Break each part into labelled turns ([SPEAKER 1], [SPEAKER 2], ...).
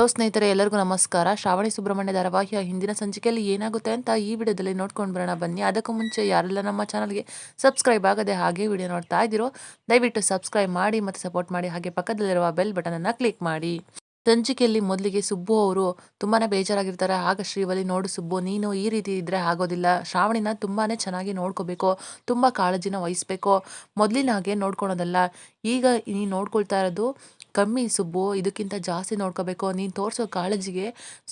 [SPEAKER 1] Hello ಸ್ನೇಹಿತರೆ, ಎಲ್ಲರಿಗೂ ನಮಸ್ಕಾರ. ಶ್ರಾವಣಿ ಸುಬ್ರಹ್ಮಣ್ಯ ಧಾರಾವಾಹಿಯ ಹಿಂದಿನ ಸಂಚಿಕೆಯಲ್ಲಿ ಏನಾಗುತ್ತೆ ಅಂತ ಈ ವಿಡಿಯೋದಲ್ಲಿ ನೋಡ್ಕೊಂಡು ಬರೋಣ ಬನ್ನಿ. ಅದಕ್ಕೂ ಮುಂಚೆ ಯಾರೆಲ್ಲ ನಮ್ಮ ಚಾನಲ್ಗೆ ಸಬ್ಸ್ಕ್ರೈಬ್ ಆಗದೆ ಹಾಗೆ ವಿಡಿಯೋ ನೋಡ್ತಾ ಇದ್ದೀರೋ, ದಯವಿಟ್ಟು ಸಬ್ಸ್ಕ್ರೈಬ್ ಮಾಡಿ ಮತ್ತು ಸಪೋರ್ಟ್ ಮಾಡಿ. ಹಾಗೆ ಪಕ್ಕದಲ್ಲಿರುವ ಬೆಲ್ ಬಟನನ್ನು ಕ್ಲಿಕ್ ಮಾಡಿ. ಸಂಚಿಕೆಯಲ್ಲಿ ಮೊದಲಿಗೆ ಸುಬ್ಬು ಅವರು ತುಂಬಾ ಬೇಜಾರಾಗಿರ್ತಾರೆ. ಆಗ ಶ್ರೀವಲಿ ನೋಡು ಸುಬ್ಬು, ನೀನು ಈ ರೀತಿ ಇದ್ರೆ ಆಗೋದಿಲ್ಲ. ಶ್ರಾವಣಿನ ತುಂಬಾ ಚೆನ್ನಾಗಿ ನೋಡ್ಕೋಬೇಕು. ತುಂಬ ಕಾಳಜಿನ ವಹಿಸ್ಬೇಕು. ಮೊದಲಿನ ಹಾಗೆ ನೋಡ್ಕೊಳೋದಲ್ಲ. ಈಗ ನೀನು ನೋಡ್ಕೊಳ್ತಾ ಇರೋದು ಕಮ್ಮಿ, ಸುಬ್ಬು, ಇದಕ್ಕಿಂತ ಜಾಸ್ತಿ ನೋಡ್ಕೋಬೇಕು. ನೀನು ತೋರಿಸೋ ಕಾಳಜಿಗೆ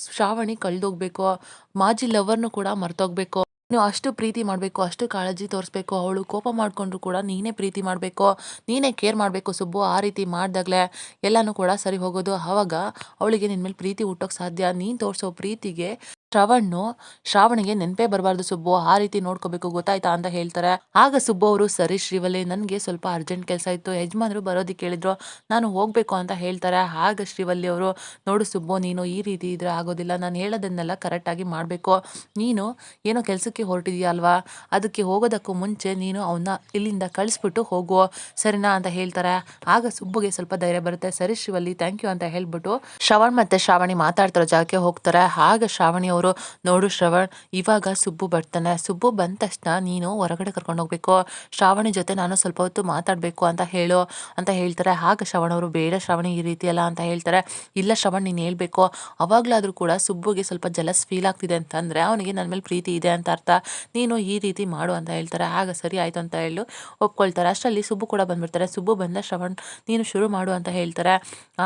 [SPEAKER 1] ಶ್ರಾವಣಿ ಕಳೆದೋಗ್ಬೇಕು. ಮಾಜಿ ಲವರ್ನು ಕೂಡ ಮರ್ತೋಗ್ಬೇಕು. ನೀವು ಅಷ್ಟು ಪ್ರೀತಿ ಮಾಡಬೇಕು, ಅಷ್ಟು ಕಾಳಜಿ ತೋರಿಸ್ಬೇಕು. ಅವಳು ಕೋಪ ಮಾಡಿಕೊಂಡ್ರು ಕೂಡ ನೀನೇ ಪ್ರೀತಿ ಮಾಡಬೇಕು. ನೀನೇ ಕೇರ್ ಮಾಡಬೇಕು ಸುಬ್ಬು, ಆ ರೀತಿ ಮಾಡಿದಾಗಲೇ ಎಲ್ಲನೂ ಕೂಡ ಸರಿ ಹೋಗೋದು. ಆವಾಗ ಅವಳಿಗೆ ನಿನ್ನ ಮೇಲೆ ಪ್ರೀತಿ ಹುಟ್ಟೋಕೆ ಸಾಧ್ಯ. ನೀನು ತೋರಿಸೋ ಪ್ರೀತಿಗೆ ಶ್ರವಣ್ಣು, ಶ್ರಾವಣಿಗೆ ನೆನಪೇ ಬರಬಾರ್ದು ಸುಬ್ಬು, ಆ ರೀತಿ ನೋಡ್ಕೋಬೇಕು, ಗೊತ್ತಾಯ್ತಾ? ಅಂತ ಹೇಳ್ತಾರೆ. ಆಗ ಸುಬ್ಬು ಅವರು, ಸರಿ ಶ್ರೀವಲ್ಲಿ, ನನಗೆ ಸ್ವಲ್ಪ ಅರ್ಜೆಂಟ್ ಕೆಲಸ ಇತ್ತು, ಯಜಮಾನರು ಬರೋದಕ್ಕೆ ಹೇಳಿದ್ರು ನಾನು ಹೋಗ್ಬೇಕು ಅಂತ ಹೇಳ್ತಾರೆ. ಆಗ ಶ್ರೀವಲ್ಲಿ ಅವರು, ನೋಡು ಸುಬ್ಬು, ನೀನು ಈ ರೀತಿ ಇದ್ರೆ ಆಗೋದಿಲ್ಲ, ನಾನು ಹೇಳೋದನ್ನೆಲ್ಲ ಕರೆಕ್ಟಾಗಿ ಮಾಡಬೇಕು. ನೀನು ಏನೋ ಕೆಲಸಕ್ಕೆ ಹೊರಟಿದ್ಯಾ ಅಲ್ವಾ? ಅದಕ್ಕೆ ಹೋಗೋದಕ್ಕೂ ಮುಂಚೆ ನೀನು ಅವನ್ನ ಇಲ್ಲಿಂದ ಕಳಿಸ್ಬಿಟ್ಟು ಹೋಗು. ಸರಿನಾ? ಅಂತ ಹೇಳ್ತಾರೆ. ಆಗ ಸುಬ್ಬುಗೆ ಸ್ವಲ್ಪ ಧೈರ್ಯ ಬರುತ್ತೆ. ಸರಿ ಶ್ರೀವಲ್ಲಿ ಥ್ಯಾಂಕ್ ಯು ಅಂತ ಹೇಳ್ಬಿಟ್ಟು ಶ್ರವಣ್ ಮತ್ತೆ ಶ್ರಾವಣಿ ಮಾತಾಡ್ತಿರೋ ಜಾಗಕ್ಕೆ ಹೋಗ್ತಾರೆ. ಆಗ ಶ್ರಾವಣಿ ಅವರು, ನೋಡು ಶ್ರವಣ್, ಇವಾಗ ಸುಬ್ಬು ಬರ್ತಾನೆ. ಸುಬ್ಬು ಬಂದ ತಕ್ಷಣ ನೀನು ಹೊರಗಡೆ ಕರ್ಕೊಂಡು ಹೋಗ್ಬೇಕು. ಶ್ರಾವಣಿ ಜೊತೆ ನಾನು ಸ್ವಲ್ಪ ಹೊತ್ತು ಮಾತಾಡಬೇಕು ಅಂತ ಹೇಳು, ಅಂತ ಹೇಳ್ತಾರೆ. ಆಗ ಶ್ರವಣ್ ಅವರು, ಬೇಡ ಶ್ರವಣಿ ಈ ರೀತಿ ಅಲ್ಲ ಅಂತ ಹೇಳ್ತಾರೆ. ಇಲ್ಲ ಶ್ರವಣ್, ನೀನು ಹೇಳಬೇಕು. ಅವಾಗಲಾದರೂ ಕೂಡ ಸುಬ್ಬುಗೆ ಸ್ವಲ್ಪ ಜಲಸ್ ಫೀಲ್ ಆಗ್ತಿದೆ ಅಂತಂದರೆ ಅವನಿಗೆ ನನ್ನ ಮೇಲೆ ಪ್ರೀತಿ ಇದೆ ಅಂತ ಅರ್ಥ. ನೀನು ಈ ರೀತಿ ಮಾಡು ಅಂತ ಹೇಳ್ತಾರೆ. ಆಗ ಸರಿ ಆಯಿತು ಅಂತ ಹೇಳಿ, ಒಪ್ಕೊಳ್ತಾರೆ. ಅಷ್ಟರಲ್ಲಿ ಸುಬ್ಬು ಕೂಡ ಬಂದ್ಬಿಡ್ತಾರೆ. ಸುಬ್ಬು ಬಂದ ಶ್ರವಣ್, ನೀನು ಶುರು ಮಾಡು ಅಂತ ಹೇಳ್ತಾರೆ.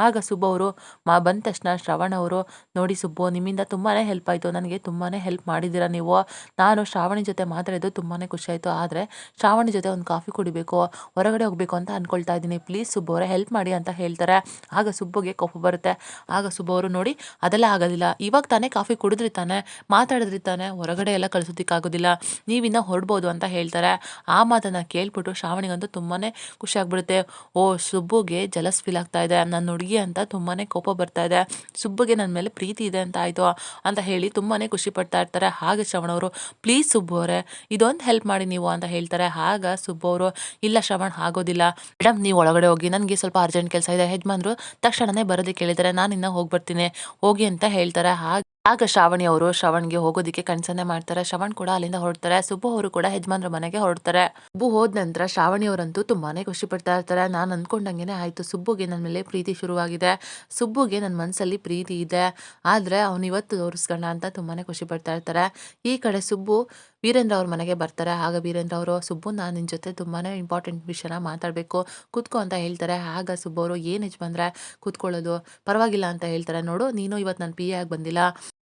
[SPEAKER 1] ಆಗ ಸುಬ್ಬು ಅವರು, ಮಾ ಬಂದ ತಕ್ಷಣ ಶ್ರವಣ್ ಅವರು, ನೋಡಿ ಸುಬ್ಬು, ನಿಮ್ಮಿಂದ ತುಂಬಾ ಹೆಲ್ಪ್ ಆಯಿತು. ನನಗೆ ತುಂಬಾ ಹೆಲ್ಪ್ ಮಾಡಿದ್ದೀರಾ ನೀವು? ನಾನು ಶ್ರಾವಣಿ ಜೊತೆ ಮಾತಾಡಿದ್ದು ತುಂಬಾ ಖುಷಿ ಆಯಿತು. ಆದರೆ ಶ್ರಾವಣಿ ಜೊತೆ ಒಂದು ಕಾಫಿ ಕುಡಿಬೇಕು, ಹೊರಗಡೆ ಹೋಗಬೇಕು ಅಂತ ಅಂದ್ಕೊಳ್ತಾ ಇದ್ದೀನಿ. ಪ್ಲೀಸ್ ಸುಬ್ಬು ಅವರೇ ಹೆಲ್ಪ್ ಮಾಡಿ ಅಂತ ಹೇಳ್ತಾರೆ. ಆಗ ಸುಬ್ಬುಗೆ ಕೋಪ ಬರುತ್ತೆ. ಆಗ ಸುಬ್ಬು ಅವರು ನೋಡಿ, ಅದೆಲ್ಲ ಆಗೋದಿಲ್ಲ. ಇವಾಗ ತಾನೇ ಕಾಫಿ ಕುಡಿದ್ರಿ ತಾನೆ, ಮಾತಾಡಿದ್ರಿ ತಾನೆ, ಹೊರಗಡೆ ಎಲ್ಲ ಕಳಿಸೋದಕ್ಕಾಗೋದಿಲ್ಲ. ನೀವಿನ್ನ ಹೊರಡ್ಬೋದು ಅಂತ ಹೇಳ್ತಾರೆ. ಆ ಮಾತನ್ನು ಕೇಳ್ಬಿಟ್ಟು ಶ್ರಾವಣಿಗಂತೂ ತುಂಬಾ ಖುಷಿ ಆಗ್ಬಿಡುತ್ತೆ. ಓ, ಸುಬ್ಬುಗೆ ಜಲಸ್ ಫೀಲ್ ಆಗ್ತಾ ಇದೆ. ನನ್ನ ಹುಡುಗಿ ಅಂತ ತುಂಬಾ ಕೋಪ ಬರ್ತಾ ಇದೆ. ಸುಬ್ಬುಗೆ ನನ್ನ ಮೇಲೆ ಪ್ರೀತಿ ಇದೆ ಅಂತ ಆಯಿತು ಅಂತ ಹೇಳಿ ತುಂಬಾ ಖುಷಿ ಪಡ್ತಾ ಇರ್ತಾರೆ. ಹಾಗೆ ಶ್ರವಣ್ ಅವರು, ಪ್ಲೀಸ್ ಸುಬ್ಬು ಅವರೇ, ಇದೊಂದು ಹೆಲ್ಪ್ ಮಾಡಿ ನೀವು ಅಂತ ಹೇಳ್ತಾರೆ. ಆಗ ಸುಬ್ಬು ಅವರು, ಇಲ್ಲ ಶ್ರವಣ್ ಆಗೋದಿಲ್ಲ ಮೇಡಮ್ ನೀವು ಒಳಗಡೆ ಹೋಗಿ, ನನಗೆ ಸ್ವಲ್ಪ ಅರ್ಜೆಂಟ್ ಕೆಲಸ ಇದೆ. ಯಜಮಾನ್ರು ತಕ್ಷಣನೇ ಬರೋದಕ್ಕೆ ಕೇಳಿದರೆ ನಾನು ಇನ್ನ ಹೋಗಿ ಬರ್ತೀನಿ ಹೋಗಿ ಅಂತ ಹೇಳ್ತಾರೆ. ಹಾಗೆ ಆಗ ಶ್ರಾವಣಿ ಅವರು ಶ್ರವಣ್ಗೆ ಹೋಗೋದಿಕ್ಕೆ ಕನ್ಸನ್ನೇ ಮಾಡ್ತಾರೆ. ಶ್ರವಣ್ ಕೂಡ ಅಲ್ಲಿಂದ ಹೊರಡ್ತಾರೆ. ಸುಬ್ಬು ಅವರು ಕೂಡ ಯಜಮಾನ್ರ ಮನೆಗೆ ಹೊರಡ್ತಾರೆ. ಸುಬ್ಬು ಹೋದ ನಂತರ ಶ್ರಾವಣಿ ಅವರಂತೂ ತುಂಬಾನೇ ಖುಷಿ ಪಡ್ತಾ ಇರ್ತಾರೆ. ನಾನು ಅನ್ಕೊಂಡಂಗೆನೆ ಆಯ್ತು. ಸುಬ್ಬುಗೆ ನನ್ನ ಮೇಲೆ ಪ್ರೀತಿ ಶುರುವಾಗಿದೆ. ಸುಬ್ಬುಗೆ ನನ್ನ ಮನಸ್ಸಲ್ಲಿ ಪ್ರೀತಿ ಇದೆ. ಆದ್ರೆ ಅವ್ನು ಇವತ್ತು ತೋರಿಸ್ಕೊಂಡ ಅಂತ ತುಂಬಾನೇ ಖುಷಿ ಪಡ್ತಾ ಇರ್ತಾರೆ. ಈ ಕಡೆ ಸುಬ್ಬು ವೀರೇಂದ್ರ ಅವ್ರ ಮನೆಗೆ ಬರ್ತಾರೆ. ಆಗ ವೀರೇಂದ್ರ ಅವರು, ಸುಬ್ಬು, ನಾನು ನಿನ್ನ ಜೊತೆ ತುಂಬಾನೇ ಇಂಪಾರ್ಟೆಂಟ್ ವಿಷಯನ ಮಾತಾಡಬೇಕು. ಕೂತ್ಕೋ ಅಂತ ಹೇಳ್ತಾರೆ. ಆಗ ಸುಬ್ಬು ಅವರು, ಏನು ಬಂದ್ರೆ ಕೂತ್ಕೊಳ್ಳೋದು? ಪರವಾಗಿಲ್ಲ ಅಂತ ಹೇಳ್ತಾರೆ. ನೋಡು, ನೀನು ಇವತ್ತು ನನ್ನ ಪಿ ಎ ಆಗಿ ಬಂದಿಲ್ಲ.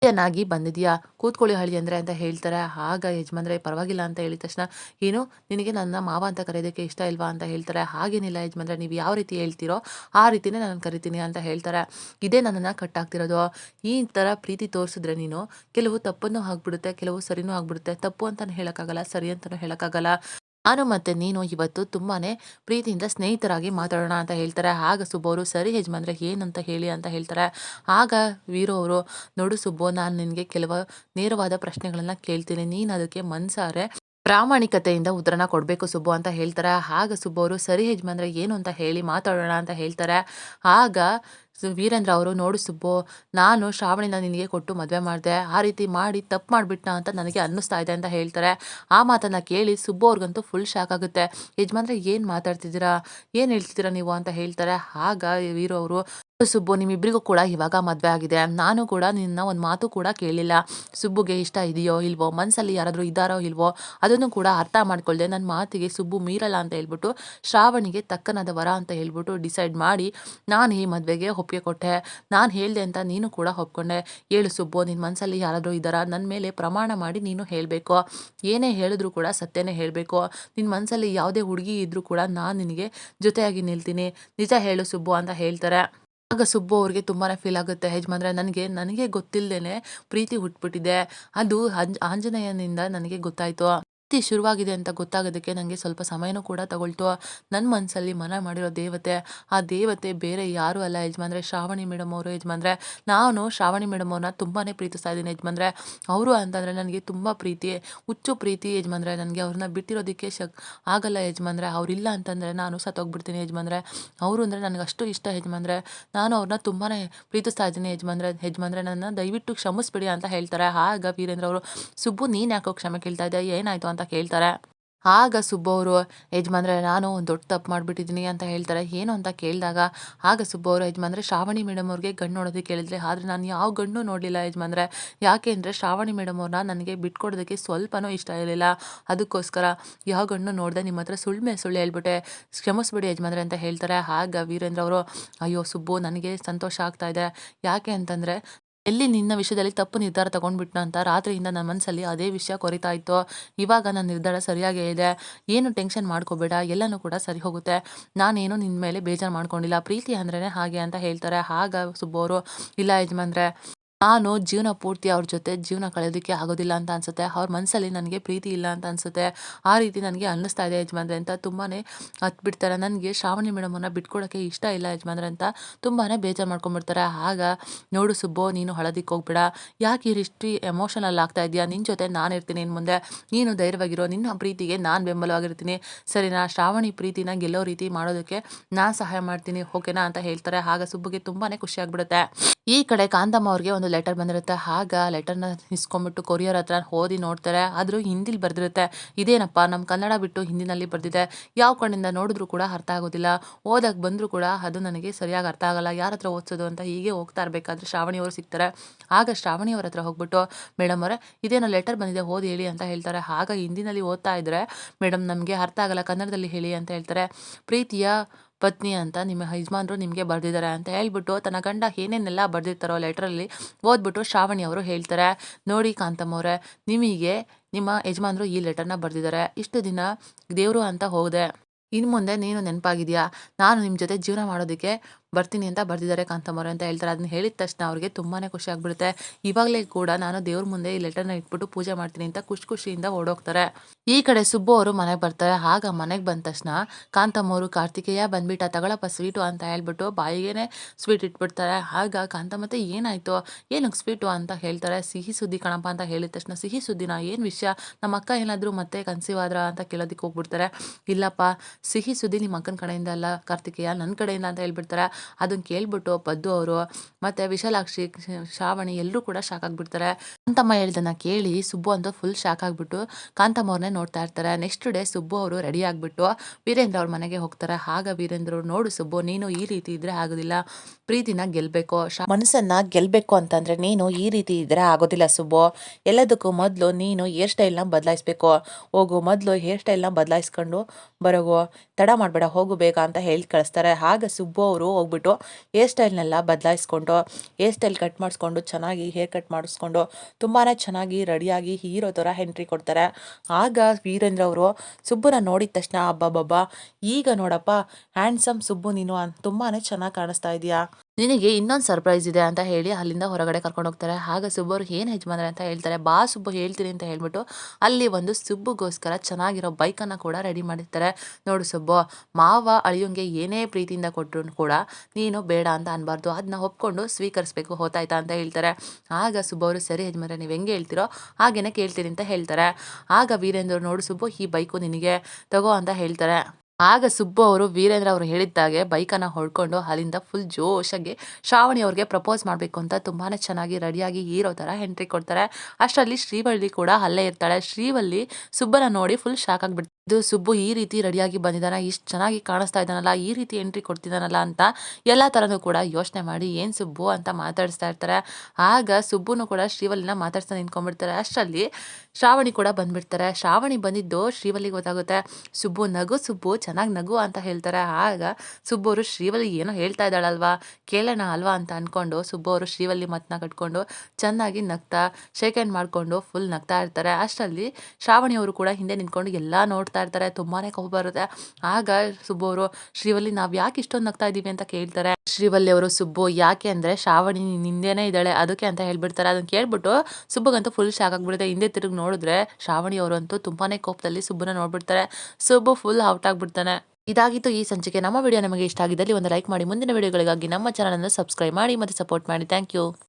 [SPEAKER 1] ಚೆನ್ನಾಗಿ ಬಂದಿದೆಯಾ? ಕೂತ್ಕೊಳ್ಳಿ ಹಳ್ಳಿ ಅಂದ್ರೆ ಅಂತ ಹೇಳ್ತಾರೆ. ಆಗ ಯಜಮಾನ್ರೆ, ಪರವಾಗಿಲ್ಲ ಅಂತ ಹೇಳಿದ ತಕ್ಷಣ, ಏನು? ನಿನಗೆ ನನ್ನ ಮಾವ ಅಂತ ಕರೆಯೋದಕ್ಕೆ ಇಷ್ಟ ಇಲ್ವಾ ಅಂತ ಹೇಳ್ತಾರೆ. ಹಾಗೇನಿಲ್ಲ ಯಜಮಾನ್ರೆ, ನೀವು ಯಾವ ರೀತಿ ಹೇಳ್ತೀರೋ ಆ ರೀತಿನೇ ನಾನು ಕರಿತೀನಿ ಅಂತ ಹೇಳ್ತಾರೆ. ಇದೇ ನನ್ನನ್ನು ಕಟ್ಟಾಗ್ತಿರೋದು. ಈ ಥರ ಪ್ರೀತಿ ತೋರಿಸಿದ್ರೆ ನೀನು, ಕೆಲವು ತಪ್ಪನ್ನು ಆಗ್ಬಿಡುತ್ತೆ, ಕೆಲವು ಸರಿನೂ ಆಗ್ಬಿಡುತ್ತೆ. ತಪ್ಪು ಅಂತಲೂ ಹೇಳೋಕ್ಕಾಗಲ್ಲ, ಸರಿ ಅಂತಲೂ ಹೇಳೋಕ್ಕಾಗಲ್ಲ. ನಾನು ಮತ್ತು ನೀನು ಇವತ್ತು ತುಂಬಾನೇ ಪ್ರೀತಿಯಿಂದ ಸ್ನೇಹಿತರಾಗಿ ಮಾತಾಡೋಣ ಅಂತ ಹೇಳ್ತಾರೆ. ಆಗ ಸುಬ್ಬು ಅವರು, ಸರಿ ಯಜಮಾನ್ರೆ, ಏನಂತ ಹೇಳಿ ಅಂತ ಹೇಳ್ತಾರೆ. ಆಗ ವೀರು ಅವರು, ನೋಡು ಸುಬ್ಬು, ನಾನು ನಿನಗೆ ಕೆಲವು ನೇರವಾದ ಪ್ರಶ್ನೆಗಳನ್ನು ಕೇಳ್ತೀನಿ. ನೀನು ಅದಕ್ಕೆ ಮನ್ಸಾರೆ, ಪ್ರಾಮಾಣಿಕತೆಯಿಂದ ಉತ್ತರನ ಕೊಡಬೇಕು ಸುಬ್ಬು ಅಂತ ಹೇಳ್ತಾರೆ. ಆಗ ಸುಬ್ಬು ಅವರು, ಸರಿ ಯಜಮಾನ್ರೆ, ಏನು ಅಂತ ಹೇಳಿ ಮಾತಾಡೋಣ ಅಂತ ಹೇಳ್ತಾರೆ. ಆಗ ವೀರೇಂದ್ರ ಅವರು, ನೋಡು ಸುಬ್ಬು, ನಾನು ಶ್ರಾವಣಿನ ನಿನಗೆ ಕೊಟ್ಟು ಮದುವೆ ಮಾಡಿದೆ. ಆ ರೀತಿ ಮಾಡಿ ತಪ್ಪು ಮಾಡಿಬಿಟ್ನ ಅಂತ ನನಗೆ ಅನ್ನಿಸ್ತಾ ಇದೆ ಅಂತ ಹೇಳ್ತಾರೆ. ಆ ಮಾತನ್ನು ಕೇಳಿ ಸುಬ್ಬು ಅವ್ರಿಗಂತೂ ಫುಲ್ ಶಾಕ್ ಆಗುತ್ತೆ. ಯಜಮಾನ್ರೆ, ಏನು ಮಾತಾಡ್ತಿದ್ದೀರಾ? ಏನು ಹೇಳ್ತಿದ್ದೀರಾ ನೀವು? ಅಂತ ಹೇಳ್ತಾರೆ. ಆಗ ವೀರು ಅವರು ಸುಬ್ಬು ನಿಮ್ಮಿಬ್ಬರಿಗೂ ಕೂಡ ಇವಾಗ ಮದುವೆ ಆಗಿದೆ. ನಾನು ಕೂಡ ನಿನ್ನ ಒಂದು ಮಾತು ಕೂಡ ಕೇಳಿಲ್ಲ. ಸುಬ್ಬುಗೆ ಇಷ್ಟ ಇದೆಯೋ ಇಲ್ವೋ ಮನಸ್ಸಲ್ಲಿ ಯಾರಾದರೂ ಇದ್ದಾರೋ ಇಲ್ವೋ, ಅದನ್ನು ಕೂಡ ಅರ್ಥ ಮಾಡ್ಕೊಳ್ದೆ. ನನ್ನ ಮಾತಿಗೆ ಸುಬ್ಬು ಮೀರಲ್ಲ ಅಂತ ಹೇಳ್ಬಿಟ್ಟು ಶ್ರಾವಣಿಗೆ ತಕ್ಕನಾದ ವರ ಅಂತ ಹೇಳ್ಬಿಟ್ಟು ಡಿಸೈಡ್ ಮಾಡಿ ನಾನು ಈ ಮದುವೆಗೆ ಒಪ್ಪಿಗೆ ಕೊಟ್ಟೆ. ನಾನು ಹೇಳಿದೆ ಅಂತ ನೀನು ಕೂಡ ಒಪ್ಕೊಂಡೆ. ಹೇಳು ಸುಬ್ಬು ನಿನ್ನ ಮನಸ್ಸಲ್ಲಿ ಯಾರಾದರೂ ಇದ್ದಾರಾ? ನನ್ನ ಮೇಲೆ ಪ್ರಮಾಣ ಮಾಡಿ ನೀನು ಹೇಳಬೇಕು. ಏನೇ ಹೇಳಿದ್ರು ಕೂಡ ಸತ್ಯನೇ ಹೇಳಬೇಕು. ನಿನ್ನ ಮನಸ್ಸಲ್ಲಿ ಯಾವುದೇ ಹುಡುಗಿ ಇದ್ದರೂ ಕೂಡ ನಾನು ನಿನಗೆ ಜೊತೆಯಾಗಿ ನಿಲ್ತೀನಿ. ನಿಜ ಹೇಳು ಸುಬ್ಬು ಅಂತ ಹೇಳ್ತಾರೆ. ಆಗ ಸುಬ್ಬು ಅವ್ರಿಗೆ ತುಂಬಾನೇ ಫೀಲ್ ಆಗುತ್ತೆ. ಯಜಮಾನ್ರೆ, ನನಗೆ ನನಗೆ ಗೊತ್ತಿಲ್ಲದೇನೆ ಪ್ರೀತಿ ಹುಟ್ಬಿಟ್ಟಿದೆ. ಅದು ಆಂಜನೇಯನಿಂದ ನನಗೆ ಗೊತ್ತಾಯ್ತು. ಪ್ರೀತಿ ಶುರುವಾಗಿದೆ ಅಂತ ಗೊತ್ತಾಗೋದಕ್ಕೆ ನನಗೆ ಸ್ವಲ್ಪ ಸಮಯನೂ ಕೂಡ ತಗೊಳ್ತು. ನನ್ನ ಮನಸ್ಸಲ್ಲಿ ಮನ ಮಾಡಿರೋ ದೇವತೆ, ಆ ದೇವತೆ ಬೇರೆ ಯಾರೂ ಅಲ್ಲ ಯಜಮಾನ್ರೆ. ಶ್ರಾವಣಿ ಮೇಡಮ್ ಅವರು ಯಜಮಾನ್ರೆ, ನಾನು ಶ್ರಾವಣಿ ಮೇಡಮ್ ಅವ್ರನ್ನ ತುಂಬಾ ಪ್ರೀತಿಸ್ತಾ ಇದ್ದೀನಿ ಯಜಮಾನ್ರೆ. ಅವರು ಅಂತಂದರೆ ನನಗೆ ತುಂಬ ಪ್ರೀತಿ, ಹುಚ್ಚು ಪ್ರೀತಿ ಯಜಮಾನ್ರೆ. ನನಗೆ ಅವ್ರನ್ನ ಬಿಟ್ಟಿರೋದಕ್ಕೆ ಶಕ್ ಆಗಲ್ಲ ಯಜಮಾನ್ರೆ. ಅವರಿಲ್ಲ ಅಂತಂದರೆ ನಾನು ಸತ್ತೋಗ್ಬಿಡ್ತೀನಿ ಯಜಮಾನ್ರೆ. ಅವರು ಅಂದರೆ ನನಗೆ ಅಷ್ಟು ಇಷ್ಟ ಯಜಮಾನ್ರೆ. ನಾನು ಅವ್ರನ್ನ ತುಂಬಾ ಪ್ರೀತಿಸ್ತಾ ಇದ್ದೀನಿ ಯಜಮಾನ್ರೆ. ಯಜಮಾನ್ರೆ, ನನ್ನ ದಯವಿಟ್ಟು ಕ್ಷಮಿಸ್ಬಿಡಿ ಅಂತ ಹೇಳ್ತಾರೆ. ಆಗ ವೀರೇಂದ್ರ ಅವರು, ಸುಬ್ಬು ನೀನು ಯಾಕೋ ಕ್ಷಮೆ ಕೇಳ್ತಾ ಇದ್ದೆ ಏನಾಯಿತು ಕೇಳ್ತಾರೆ. ಆಗ ಸುಬ್ಬು ಅವರು, ಯಜಮಾನ್ರೆ, ನಾನು ಒಂದು ದೊಡ್ಡ ತಪ್ಪು ಮಾಡಿಬಿಟ್ಟಿದ್ದೀನಿ ಅಂತ ಹೇಳ್ತಾರೆ. ಏನು ಅಂತ ಕೇಳಿದಾಗ, ಆಗ ಸುಬ್ಬು ಅವರು, ಯಜಮಾನ್ರೆ, ಶ್ರಾವಣಿ ಮೇಡಮ್ ಅವ್ರಿಗೆ ಗಂಡು ನೋಡೋದಕ್ಕೆ ಕೇಳಿದ್ರೆ, ಆದರೆ ನಾನು ಯಾವ ಗಂಡು ನೋಡಲಿಲ್ಲ ಯಜಮಾನ್ರೆ. ಯಾಕೆ ಅಂದರೆ ಶ್ರಾವಣಿ ಮೇಡಮ್ ಅವ್ರನ್ನ ನನಗೆ ಬಿಟ್ಕೊಡೋದಕ್ಕೆ ಸ್ವಲ್ಪನೂ ಇಷ್ಟ ಇರಲಿಲ್ಲ. ಅದಕ್ಕೋಸ್ಕರ ಯಾವ ಗಂಡು ನೋಡಿದೆ ನಿಮ್ಮ ಹತ್ರ ಸುಳ್ಳು ಮೇಲೆ ಸುಳ್ಳು ಹೇಳ್ಬಿಟ್ಟೆ, ಕ್ಷಮಿಸ್ಬಿಡಿ ಯಜಮಾನ್ರೆ ಅಂತ ಹೇಳ್ತಾರೆ. ಆಗ ವೀರೇಂದ್ರ ಅವರು, ಅಯ್ಯೋ ಸುಬ್ಬು, ನನಗೆ ಸಂತೋಷ ಆಗ್ತಾ ಇದೆ. ಯಾಕೆ ಅಂತಂದರೆ ಎಲ್ಲಿ ನಿನ್ನ ವಿಷಯದಲ್ಲಿ ತಪ್ಪು ನಿರ್ಧಾರ ತಗೊಂಡ್ಬಿಟ್ನ ಅಂತ ರಾತ್ರಿಯಿಂದ ನನ್ನ ಮನಸ್ಸಲ್ಲಿ ಅದೇ ವಿಷಯ ಕೊರಿತಾ ಇತ್ತು. ಇವಾಗ ನನ್ನ ನಿರ್ಧಾರ ಸರಿಯಾಗೇ ಇದೆ. ಏನು ಟೆನ್ಷನ್ ಮಾಡ್ಕೋಬೇಡ. ಎಲ್ಲನೂ ಕೂಡ ಸರಿ ಹೋಗುತ್ತೆ. ನಾನೇನು ನಿನ್ನ ಮೇಲೆ ಬೇಜಾರು ಮಾಡ್ಕೊಂಡಿಲ್ಲ. ಪ್ರೀತಿ ಅಂದ್ರೇ ಹಾಗೆ ಅಂತ ಹೇಳ್ತಾರೆ. ಆಗ ಸುಬ್ಬೋರು ಇಲ್ಲ ಯಜಮಾನ್ರೆ ನಾನು ಜೀವನ ಪೂರ್ತಿ ಅವ್ರ ಜೊತೆ, ಜೀವನ ಕಳೆಯೋದಕ್ಕೆ ಆಗೋದಿಲ್ಲ ಅಂತ ಅನ್ಸುತ್ತೆ. ಅವ್ರ ಮನಸ್ಸಲ್ಲಿ ನನಗೆ ಪ್ರೀತಿ ಇಲ್ಲ ಅಂತ ಅನ್ಸುತ್ತೆ. ಆ ರೀತಿ ನನಗೆ ಅನ್ನಿಸ್ತಾ ಇದೆ ಯಜಮಾನ್ರೆ ಅಂತ ತುಂಬಾ ಹತ್ಬಿಡ್ತಾರೆ ನನಗೆ ಶ್ರಾವಣಿ ಮೇಡಮನ್ನು ಬಿಟ್ಕೊಡೋಕ್ಕೆ ಇಷ್ಟ ಇಲ್ಲ ಯಜಮಾನ್ರೆ ಅಂತ ತುಂಬಾ ಬೇಜಾರು ಮಾಡ್ಕೊಂಡ್ಬಿಡ್ತಾರೆ. ಆಗ ನೋಡು ಸುಬ್ಬು, ನೀನು ಹಳದಿಕ್ಕೆ ಹೋಗ್ಬೇಡ. ಯಾಕೆ ಈ ಎಮೋಷನಲ್ ಆಗ್ತಾ ಇದೆಯಾ? ನಿನ್ನ ಜೊತೆ ನಾನು ಇರ್ತೀನಿ ಇನ್ನು ಮುಂದೆ. ನೀನು ಧೈರ್ಯವಾಗಿರೋ, ನಿನ್ನ ಪ್ರೀತಿಗೆ ನಾನು ಬೆಂಬಲವಾಗಿರ್ತೀನಿ. ಸರಿನಾ? ಶ್ರಾವಣಿ ಪ್ರೀತಿನ ಗೆಲ್ಲೋ ರೀತಿ ಮಾಡೋದಕ್ಕೆ ನಾನು ಸಹಾಯ ಮಾಡ್ತೀನಿ. ಓಕೆನಾ? ಅಂತ ಹೇಳ್ತಾರೆ. ಆಗ ಸುಬ್ಬುಗೆ ತುಂಬಾ ಖುಷಿ ಆಗ್ಬಿಡುತ್ತೆ. ಈ ಕಡೆ ಕಾಂತಮ್ಮ ಅವ್ರಿಗೆ ಒಂದು ಲೆಟರ್ ಬಂದಿರುತ್ತೆ ಆಗ ಲೆಟರ್ನ ಇಸ್ಕೊಂಬಿಟ್ಟು ಕೊರಿಯರ್ ಹತ್ರ ಓದಿ ನೋಡ್ತಾರೆ, ಆದರೂ ಹಿಂದಿಲಿ ಬರೆದಿರುತ್ತೆ. ಇದೇನಪ್ಪ ನಮ್ಮ ಕನ್ನಡ ಬಿಟ್ಟು ಹಿಂದಿನಲ್ಲಿ ಬರೆದಿದೆ. ಯಾವ ಕಣ್ಣಿಂದ ನೋಡಿದ್ರೂ ಕೂಡ ಅರ್ಥ ಆಗೋದಿಲ್ಲ. ಓದಕ್ಕೆ ಬಂದರೂ ಕೂಡ ಅದು ನನಗೆ ಸರಿಯಾಗಿ ಅರ್ಥ ಆಗಲ್ಲ. ಯಾರ ಹತ್ರ ಓದಿಸೋದು ಅಂತ ಹೀಗೆ ಹೋಗ್ತಾ ಇರಬೇಕಾದ್ರೆ ಶ್ರಾವಣಿಯವರು ಸಿಗ್ತಾರೆ. ಆಗ ಶ್ರಾವಣಿಯವರ ಹತ್ರ ಹೋಗ್ಬಿಟ್ಟು ಮೇಡಮ್ ಅವರೇ, ಇದೇನೋ ಲೆಟರ್ ಬಂದಿದೆ, ಓದಿ ಹೇಳಿ ಅಂತ ಹೇಳ್ತಾರೆ. ಆಗ ಹಿಂದಿನಲ್ಲಿ ಓದ್ತಾ ಇದ್ದರೆ ಮೇಡಮ್ ನಮಗೆ ಅರ್ಥ ಆಗಲ್ಲ, ಕನ್ನಡದಲ್ಲಿ ಹೇಳಿ ಅಂತ ಹೇಳ್ತಾರೆ. ಪ್ರೀತಿಯ ಪತ್ನಿ ಅಂತ ನಿಮ್ಮ ಯಜಮಾನ್ರು ನಿಮಗೆ ಬರೆದಿದ್ದಾರೆ ಅಂತ ಹೇಳ್ಬಿಟ್ಟು ತನ್ನ ಗಂಡ ಏನೇನೆಲ್ಲ ಬರೆದಿರ್ತಾರೋ ಲೆಟ್ರಲ್ಲಿ ಓದ್ಬಿಟ್ಟು ಶ್ರಾವಣಿ ಅವರು ಹೇಳ್ತಾರೆ. ನೋಡಿ ಕಾಂತಮ್ಮವ್ರೆ ನಿಮಗೆ ನಿಮ್ಮ ಯಜಮಾನ್ರು ಈ ಲೆಟರ್ನ ಬರೆದಿದ್ದಾರೆ. ಇಷ್ಟು ದಿನ ದೇವರು ಅಂತ ಹೋದೆ. ಇನ್ನು ಮುಂದೆ ನೀನು ನೆನಪಾಗಿದೆಯಾ? ನಾನು ನಿಮ್ಮ ಜೊತೆ ಜೀವನ ಮಾಡೋದಕ್ಕೆ ಬರ್ತೀನಿ ಅಂತ ಬರ್ದಿದ್ದಾರೆ ಕಾಂತಮ್ಮವ್ರೆ ಅಂತ ಹೇಳ್ತಾರೆ. ಅದನ್ನ ಹೇಳಿದ ತಕ್ಷಣ ಅವ್ರಿಗೆ ತುಂಬಾ ಖುಷಿ ಆಗ್ಬಿಡುತ್ತೆ. ಇವಾಗಲೇ ಕೂಡ ನಾನು ದೇವ್ರ ಮುಂದೆ ಈ ಲೆಟರ್ನ ಇಟ್ಬಿಟ್ಟು ಪೂಜೆ ಮಾಡ್ತೀನಿ ಅಂತ ಖುಷಿ ಖುಷಿಯಿಂದ ಓಡೋಗ್ತಾರೆ. ಈ ಕಡೆ ಸುಬ್ಬು ಅವರು ಮನೆಗೆ ಬರ್ತಾರೆ. ಆಗ ಮನೆಗೆ ಬಂದ ತಕ್ಷಣ ಕಾಂತಮ್ಮವರು ಕಾರ್ತಿಕೇಯ ಬಂದ್ಬಿಟ್ಟ, ತಗೊಳಪ್ಪ ಸ್ವೀಟು ಅಂತ ಹೇಳ್ಬಿಟ್ಟು ಬಾಯಿಗೇನೆ ಸ್ವೀಟ್ ಇಟ್ಬಿಡ್ತಾರೆ. ಆಗ ಕಾಂತಮ್ಮತ್ತೆ ಏನಾಯಿತು? ಏನಕ್ಕೆ ಸ್ವೀಟು ಅಂತ ಹೇಳ್ತಾರೆ. ಸಿಹಿ ಸುದ್ದಿ ಕಣಪ್ಪ ಅಂತ ಹೇಳಿದ ತಕ್ಷಣ ಸಿಹಿ ಸುದ್ದಿನ ಏನು ವಿಷಯ? ನಮ್ಮ ಅಕ್ಕ ಏನಾದರೂ ಮತ್ತೆ ಕನ್ಸೀವ್ ಆದ್ರ ಅಂತ ಕೇಳೋದಕ್ಕೆ ಹೋಗ್ಬಿಡ್ತಾರೆ. ಇಲ್ಲಪ್ಪ, ಸಿಹಿ ಸುದ್ದಿ ನಿಮ್ಮ ಅಕ್ಕನ ಕಡೆಯಿಂದ ಅಲ್ಲ, ಕಾರ್ತಿಕೇಯ ನನ್ನ ಕಡೆಯಿಂದ ಅಂತ ಹೇಳ್ಬಿಡ್ತಾರೆ. ಅದನ್ನು ಕೇಳ್ಬಿಟ್ಟು ಪದ್ದು ಅವರು ಮತ್ತು ವಿಶಾಲಾಕ್ಷಿ ಶ್ರಾವಣಿ ಎಲ್ಲರೂ ಕೂಡ ಶಾಕ್ ಆಗಿಬಿಡ್ತಾರೆ. ಕಾಂತಮ್ಮ ಹೇಳ್ದನ್ನ ಕೇಳಿ ಸುಬ್ಬು ಅಂತ ಫುಲ್ ಶಾಕ್ ಆಗಿಬಿಟ್ಟು ಕಾಂತಮ್ಮ ಅವ್ರನ್ನೇ ನೋಡ್ತಾ ಇರ್ತಾರೆ. ನೆಕ್ಸ್ಟ್ ಡೇ ಸುಬ್ಬು ಅವರು ರೆಡಿ ಆಗಿಬಿಟ್ಟು ವೀರೇಂದ್ರ ಅವ್ರ ಮನೆಗೆ ಹೋಗ್ತಾರೆ. ಆಗ ವೀರೇಂದ್ರ ನೋಡು ಸುಬ್ಬು, ನೀನು ಈ ರೀತಿ ಇದ್ರೆ ಆಗೋದಿಲ್ಲ. ಪ್ರೀತಿನ ಗೆಲ್ಲಬೇಕು ಮನಸ್ಸನ್ನ ಗೆಲ್ಲಬೇಕು ಅಂತಂದ್ರೆ ನೀನು ಈ ರೀತಿ ಇದ್ರೆ ಆಗೋದಿಲ್ಲ ಸುಬ್ಬು. ಎಲ್ಲದಕ್ಕೂ ಮೊದಲು ನೀನು ಹೇರ್ ಸ್ಟೈಲ್ನ ಬದಲಾಯಿಸ್ಬೇಕು. ಹೋಗು, ಮೊದಲು ಹೇರ್ ಸ್ಟೈಲ್ನ ಬದಲಾಯಿಸ್ಕೊಂಡು ಬರೋಗು. ತಡ ಮಾಡಬೇಡ, ಹೋಗು ಬೇಗ ಅಂತ ಹೇಳಿ ಕಳಿಸ್ತಾರೆ. ಆಗ ಸುಬ್ಬು ಅವರು ಹೋಗ್ಬಿಟ್ಟು ಹೇರ್ ಸ್ಟೈಲ್ನೆಲ್ಲ ಬದಲಾಯಿಸ್ಕೊಂಡು ಹೇರ್ ಸ್ಟೈಲ್ ಕಟ್ ಮಾಡಿಸ್ಕೊಂಡು, ಚೆನ್ನಾಗಿ ಹೇರ್ ಕಟ್ ಮಾಡಿಸ್ಕೊಂಡು ತುಂಬಾ ಚೆನ್ನಾಗಿ ರೆಡಿಯಾಗಿ ಹೀರೋ ಥರ ಎಂಟ್ರಿ ಕೊಡ್ತಾರೆ. ಆಗ ವೀರೇಂದ್ರ ಅವರು ಸುಬ್ಬುನ ನೋಡಿದ ತಕ್ಷಣ, ಅಬ್ಬಬ್ಬಬ್ಬ, ಈಗ ನೋಡಪ್ಪ ಹ್ಯಾಂಡ್ಸಮ್ ಸುಬ್ಬು ನೀನು ತುಂಬಾ ಚೆನ್ನಾಗಿ ಕಾಣಿಸ್ತಾ ಇದೆಯಾ? ನಿನಗೆ ಇನ್ನೊಂದು ಸರ್ಪ್ರೈಸ್ ಇದೆ ಅಂತ ಹೇಳಿ ಅಲ್ಲಿಂದ ಹೊರಗಡೆ ಕರ್ಕೊಂಡು ಹೋಗ್ತಾರೆ. ಆಗ ಸುಬ್ಬರು ಏನು ಯಜಮಾನ್ರೆ? ಅಂತ ಹೇಳ್ತಾರೆ. ಬಾ ಸುಬ್ಬು, ಹೇಳ್ತೀನಿ ಅಂತ ಹೇಳ್ಬಿಟ್ಟು ಅಲ್ಲಿ ಒಂದು ಸುಬ್ಬುಗೋಸ್ಕರ ಚೆನ್ನಾಗಿರೋ ಬೈಕನ್ನು ಕೂಡ ರೆಡಿ ಮಾಡಿರ್ತಾರೆ. ನೋಡು ಸುಬ್ಬು, ಮಾವ ಅಳಿಯೋಂಗೆ ಏನೇ ಪ್ರೀತಿಯಿಂದ ಕೊಟ್ಟರು ಕೂಡ ನೀನು ಬೇಡ ಅಂತ ಅನ್ಬಾರ್ದು. ಅದನ್ನ ಒಪ್ಕೊಂಡು ಸ್ವೀಕರಿಸಬೇಕು, ಹೋತಾಯ್ತಾ ಅಂತ ಹೇಳ್ತಾರೆ. ಆಗ ಸುಬ್ಬು ಅವರು, ಸರಿ ಯಜಮಾನ್ರೆ, ನೀವು ಹೆಂಗೆ ಹೇಳ್ತಿರೋ ಹಾಗೇನೆ ಕೇಳ್ತೀನಿ ಅಂತ ಹೇಳ್ತಾರೆ. ಆಗ ವೀರೇಂದ್ರ ನೋಡು ಸುಬ್ಬು, ಈ ಬೈಕು ನಿನಗೆ ತಗೋ ಅಂತ ಹೇಳ್ತಾರೆ. ಆಗ ಸುಬ್ಬು ಅವರು, ವೀರೇಂದ್ರ ಅವರು ಹೇಳಿದ್ದಾಗೆ, ಬೈಕನ್ನ ಹೊಡ್ಕೊಂಡು ಅಲ್ಲಿಂದ ಫುಲ್ ಜೋಶಾಗಿ ಶ್ರಾವಣಿ ಅವ್ರಿಗೆ ಪ್ರಪೋಸ್ ಮಾಡಬೇಕು ಅಂತ ತುಂಬಾ ಚೆನ್ನಾಗಿ ರೆಡಿಯಾಗಿ ಹೀರೋ ಥರ ಎಂಟ್ರಿ ಕೊಡ್ತಾರೆ. ಅಷ್ಟರಲ್ಲಿ ಶ್ರೀವಳ್ಳಿ ಕೂಡ ಅಲ್ಲೇ ಇರ್ತಾಳೆ. ಶ್ರೀವಳ್ಳಿ ಸುಬ್ಬನ ನೋಡಿ ಫುಲ್ ಶಾಕ್ ಆಗಿಬಿಡ್ತಾರೆ ಇದು ಸುಬ್ಬು ಈ ರೀತಿ ರೆಡಿಯಾಗಿ ಬಂದಿದ್ದಾನ, ಇಷ್ಟು ಚೆನ್ನಾಗಿ ಕಾಣಿಸ್ತಾ ಇದ್ದಾನಲ್ಲ, ಈ ರೀತಿ ಎಂಟ್ರಿ ಕೊಡ್ತಿದ್ದಾನಲ್ಲ ಅಂತ ಎಲ್ಲ ಥರನೂ ಕೂಡ ಯೋಚನೆ ಮಾಡಿ ಏನು ಸುಬ್ಬು ಅಂತ ಮಾತಾಡಿಸ್ತಾ ಇರ್ತಾರೆ. ಆಗ ಸುಬ್ಬುನು ಕೂಡ ಶ್ರೀವಲ್ಲಿನ ಮಾತಾಡ್ಸ್ತಾ ನಿಂತ್ಕೊಂಡ್ಬಿಡ್ತಾರೆ. ಅಷ್ಟರಲ್ಲಿ ಶ್ರಾವಣಿ ಕೂಡ ಬಂದ್ಬಿಡ್ತಾರೆ. ಶ್ರಾವಣಿ ಬಂದಿದ್ದು ಶ್ರೀವಲ್ಲಿಗೆ ಗೊತ್ತಾಗುತ್ತೆ. ಸುಬ್ಬು ನಗು ಸುಬ್ಬು, ಚೆನ್ನಾಗಿ ನಗು ಅಂತ ಹೇಳ್ತಾರೆ. ಆಗ ಸುಬ್ಬು ಅವರು ಶ್ರೀವಲ್ಲಿ ಏನೋ ಹೇಳ್ತಾ ಇದ್ದಾಳಲ್ವಾ, ಕೇಳೋಣ ಅಲ್ವಾ ಅಂತ ಅಂದ್ಕೊಂಡು ಸುಬ್ಬು ಅವರು ಶ್ರೀವಲ್ಲಿ ಮತನ ಕಟ್ಕೊಂಡು ಚೆನ್ನಾಗಿ ನಗ್ತಾ ಶೇಕ್ ಹ್ಯಾಂಡ್ ಮಾಡಿಕೊಂಡು ಫುಲ್ ನಗ್ತಾ ಇರ್ತಾರೆ. ಅಷ್ಟರಲ್ಲಿ ಶ್ರಾವಣಿ ಅವರು ಕೂಡ ಹಿಂದೆ ನಿಂತ್ಕೊಂಡು ಎಲ್ಲ ನೋಡ್ತಾ ನಗ್ತಾ ಇರ್ತಾರೆ, ತುಂಬಾನೇ ಕೋಪ ಬರುತ್ತೆ. ಆಗ ಸುಬ್ಬು ಅವರು, ಶ್ರೀವಲ್ಲಿ ನಾವ್ ಯಾಕೆ ಇಷ್ಟೊಂದು ನಗ್ತಾ ಇದೀವಿ ಅಂತ ಕೇಳ್ತಾರೆ? ಶ್ರೀವಲ್ಲಿ ಅವರು, ಸುಬ್ಬು, ಯಾಕೆ ಅಂದ್ರೆ ಶ್ರಾವಣಿ ನಿಂದೇನೆ ಇದ್ದಾಳೆ, ಅದಕ್ಕೆ ಅಂತ ಹೇಳ್ಬಿಡ್ತಾರೆ. ಅದನ್ನ ಕೇಳ್ಬಿಟ್ಟು ಸುಬ್ಬಗಂತೂ ಫುಲ್ ಶಾಕ್ ಆಗ್ಬಿಡುತ್ತೆ. ಹಿಂದೆ ತಿರುಗಿ ನೋಡಿದ್ರೆ ಶ್ರಾವಣಿ ಅವರಂತೂ ತುಂಬಾನೇ ಕೋಪದಲ್ಲಿ ಸುಬ್ಬನ ನೋಡ್ಬಿಡ್ತಾರೆ. ಸುಬ್ಬು ಫುಲ್ ಔಟ್ ಆಗ್ಬಿಡ್ತಾನೆ. ಇದಾಗಿತ್ತು ಈ ಸಂಚಿಕೆ. ನಮ್ಮ ವಿಡಿಯೋ ನಿಮಗೆ ಇಷ್ಟ ಆಗಿದ್ದಲ್ಲಿ ಒಂದು ಲೈಕ್ ಮಾಡಿ. ಮುಂದಿನ ವಿಡಿಯೋಗಳಿಗಾಗಿ ನಮ್ಮ ಚಾನಲ್ ಅನ್ನು ಸಬ್ಸ್ಕ್ರೈಬ್ ಮಾಡಿ ಮತ್ತೆ ಸಪೋರ್ಟ್ ಮಾಡಿ. Thank you